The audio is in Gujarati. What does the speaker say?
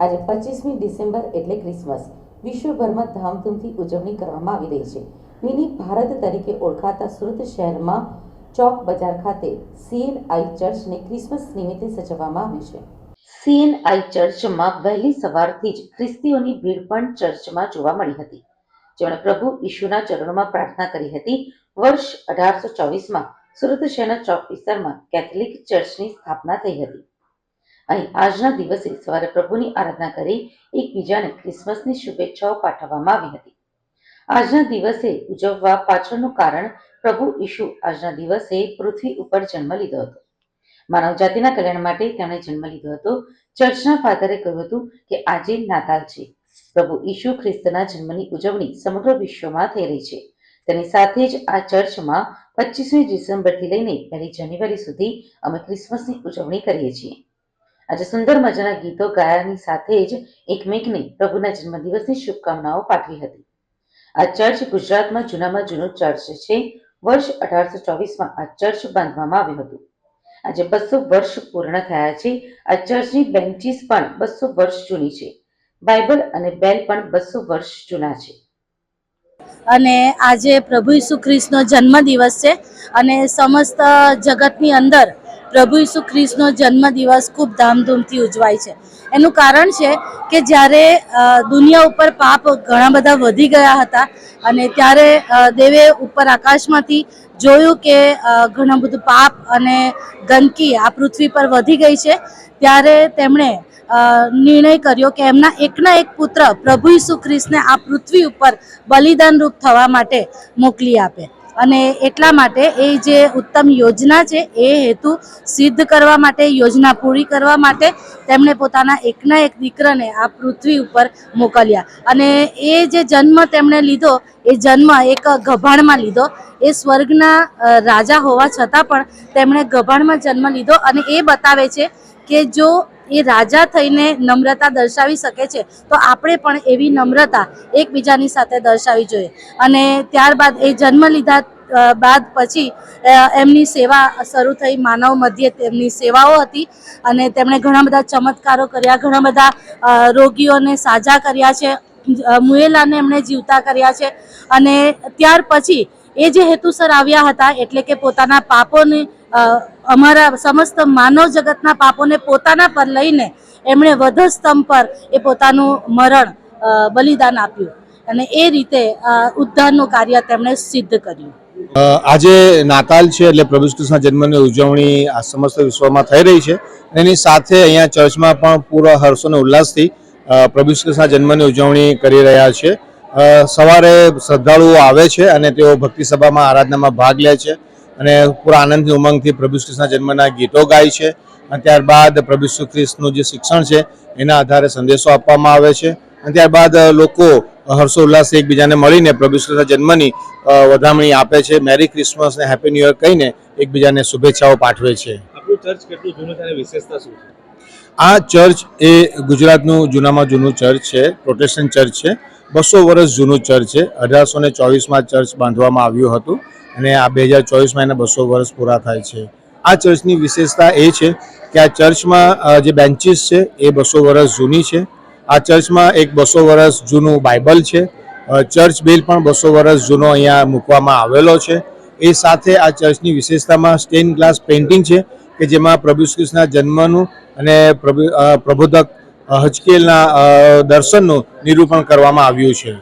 આજે પચીસમી ડિસેમ્બર એટલે ક્રિસમસ. વિશ્વભરમાં ધામધૂમથી ઉજવણી કરવામાં આવી રહી છે. મિની ભારત તરીકે ઓળખાતા સુરત શહેરમાં ચોક બજાર ખાતે સીએનઆઈ ચર્ચને ક્રિસમસ નિમિત્તે સજાવવામાં આવ્યું છે. સીએનઆઈ ચર્ચમાં વહેલી સવારથી જ ખ્રિસ્તીઓની ભીડ પણ ચર્ચમાં જોવા મળી હતી. જેમણે પ્રભુ ઈશુના ચરણોમાં પ્રાર્થના કરી હતી. વર્ષ અઢારસો ચોવીસમાં સુરત શહેરના ચોક વિસ્તારમાં કેથલિક ચર્ચની સ્થાપના થઈ હતી. અહીં આજના દિવસે સવારે પ્રભુની આરાધના કરી એકબીજાને ક્રિસમસની શુભેચ્છાઓ પાઠવવામાં આવી હતી. આજના દિવસે ઉજવવા પાછળનું કારણ પ્રભુ ઈશુ આજના દિવસે પૃથ્વી ઉપર જન્મ લીધો હતો. માનવ જાતિના કલ્યાણ માટે તેમણે જન્મ લીધો હતો. ચર્ચના ફાધરે કહ્યું હતું કે આજે નાતાલ છે. પ્રભુ ઈશુ ખ્રિસ્તના જન્મની ઉજવણી સમગ્ર વિશ્વમાં થઈ રહી છે. તેની સાથે જ આ ચર્ચમાં પચીસમી ડિસેમ્બરથી લઈને પહેલી જાન્યુઆરી સુધી અમે ક્રિસમસની ઉજવણી કરીએ છીએ. આજે સુંદર મજાના ગીતો ગાયાની સાથે જ એકમેકને પ્રભુના જન્મદિવસની શુભકામનાઓ પાઠવી હતી. આ ચર્ચ ગુજરાતમાં જૂનામાં જૂનું ચર્ચ છે. વર્ષ અઢારસો ચોવીસમાં આ ચર્ચ બાંધવામાં આવ્યું હતું. આજે બસો વર્ષ પૂર્ણ થયા છે. આ ચર્ચની બેન્ચીસ પણ બસો વર્ષ જૂની છે. બાઇબલ અને બેલ પણ બસો વર્ષ જૂના છે. અને આજે પ્રભુ ઈસુ ખ્રિસ્તનો જન્મદિવસ છે અને સમસ્ત જગતની અંદર પ્રભુ ઈસુ ખ્રિસ્તનો જન્મદિવસ ખૂબ ધામધૂમથી ઉજવાય છે. એનું કારણ છે કે જ્યારે દુનિયા ઉપર પાપ ઘણા બધા વધી ગયા હતા અને ત્યારે દેવે ઉપર આકાશમાંથી જોયું કે ઘણું બધું પાપ અને ગંદકી આ પૃથ્વી પર વધી ગઈ છે, ત્યારે તેમણે નિર્ણય કર્યો કે એમના એકના એક પુત્ર પ્રભુ ઈસુ ખ્રિસ્તને આ પૃથ્વી ઉપર બલિદાન રૂપ થવા માટે મોકલી આપે. અને એટલા માટે એ જે ઉત્તમ યોજના છે, એ હેતુ સિદ્ધ કરવા માટે, યોજના પૂરી કરવા માટે તેમણે પોતાના એકના એક દીકરાને આ પૃથ્વી ઉપર મોકલ્યા. અને એ જે જન્મ તેમણે લીધો, એ જન્મ એક ગભાણમાં લીધો. એ સ્વર્ગના રાજા હોવા છતાં પણ તેમણે ગભાણમાં જન્મ લીધો અને એ બતાવે છે કે જો એ રાજા થઈને નમ્રતા દર્શાવી શકે છે. તો આપણે પણ એવી નમ્રતા એકબીજાની સાથે દર્શાવી જોઈએ. અને ત્યારબાદ એ જન્મ લીધા બાદ પછી એમની સેવા શરૂ થઈ, માનવ મધ્યે તેમની સેવાઓ હતી. અને તેમણે ઘણા બધા ચમત્કારો કર્યા, ઘણા બધા રોગીઓને સાજા કર્યા છે. મુએલાને એમણે જીવતા કર્યા છે. અને ત્યાર પછી એ જે હેતુસર આવ્યા હતા, એટલે કે પોતાના પાપોને અમારા સમસ્ત માનવ જગતના પાપોને પોતાના પર લઈને એમણે વધસ્તંભ પર એ પોતાનું મરણ બલિદાન આપ્યું. અને એ રીતે ઉદ્ધારનું કાર્ય તેમણે સિદ્ધ કર્યું. આજે નાતાલ છે એટલે પ્રભુ કૃષ્ણ જન્મની ઉજવણી આ સમસ્ત વિશ્વમાં થઈ રહી છે. એની સાથે અહીંયા ચર્ચમાં પણ પૂરા હર્ષો અને ઉલ્લાસથી પ્રભુ કૃષ્ણ જન્મની ઉજવણી કરી રહ્યા છે. સવારે શ્રદ્ધાળુઓ આવે છે અને તેઓ ભક્તિ સભામાં, આરાધનામાં ભાગ લે છે. અને પૂરા આનંદથી ઉમંગથી પ્રભુ શ્રીના જન્મના ગીતો ગાય છે. અને ત્યારબાદ પ્રભુ શ્રી ખ્રિસ્તનું જે શિક્ષણ છે એના આધારે સંદેશો આપવામાં આવે છે. અને ત્યારબાદ લોકો હર્ષોલ્લાસ એકબીજાને મળીને પ્રભુ શ્રીના જન્મની વધામણી આપે છે. મેરી ક્રિસમસ ને હેપી ન્યૂ યર કહીને એકબીજાને શુભેચ્છાઓ પાઠવે છે. ચર્ચ કેટલું જૂનું છે વિશેષતા શું છે? આ ચર્ચ એ ગુજરાતનું જૂનામાં જૂનું ચર્ચ છે પ્રોટેસ્ટન્ટ ચર્ચ છે. બસો વર્ષ જૂનું ચર્ચ છે. અઢારસો ને ચોવીસમાં ચર્ચ બાંધવામાં આવ્યું હતું અને આ બે હજાર ચોવીસમાં એના બસો વર્ષ પૂરા થાય છે. આ ચર્ચની વિશેષતા એ છે કે આ ચર્ચમાં જે બેન્ચીસ છે એ બસો વર્ષ જૂની છે. આ ચર્ચમાં એક બસો વર્ષ જૂનું બાઇબલ છે. ચર્ચ બેલ પણ બસો વર્ષ જૂનો અહીંયા મૂકવામાં આવેલો છે. એ સાથે આ ચર્ચની વિશેષતામાં સ્ટેન ગ્લાસ પેઇન્ટિંગ છે કે જેમાં પ્રભુ શ્રીકૃષ્ણના જન્મનું અને પ્રભુ પ્રબોધક અ, હચકેલના દર્શનનું નિરૂપણ કરવામાં આવ્યું છે.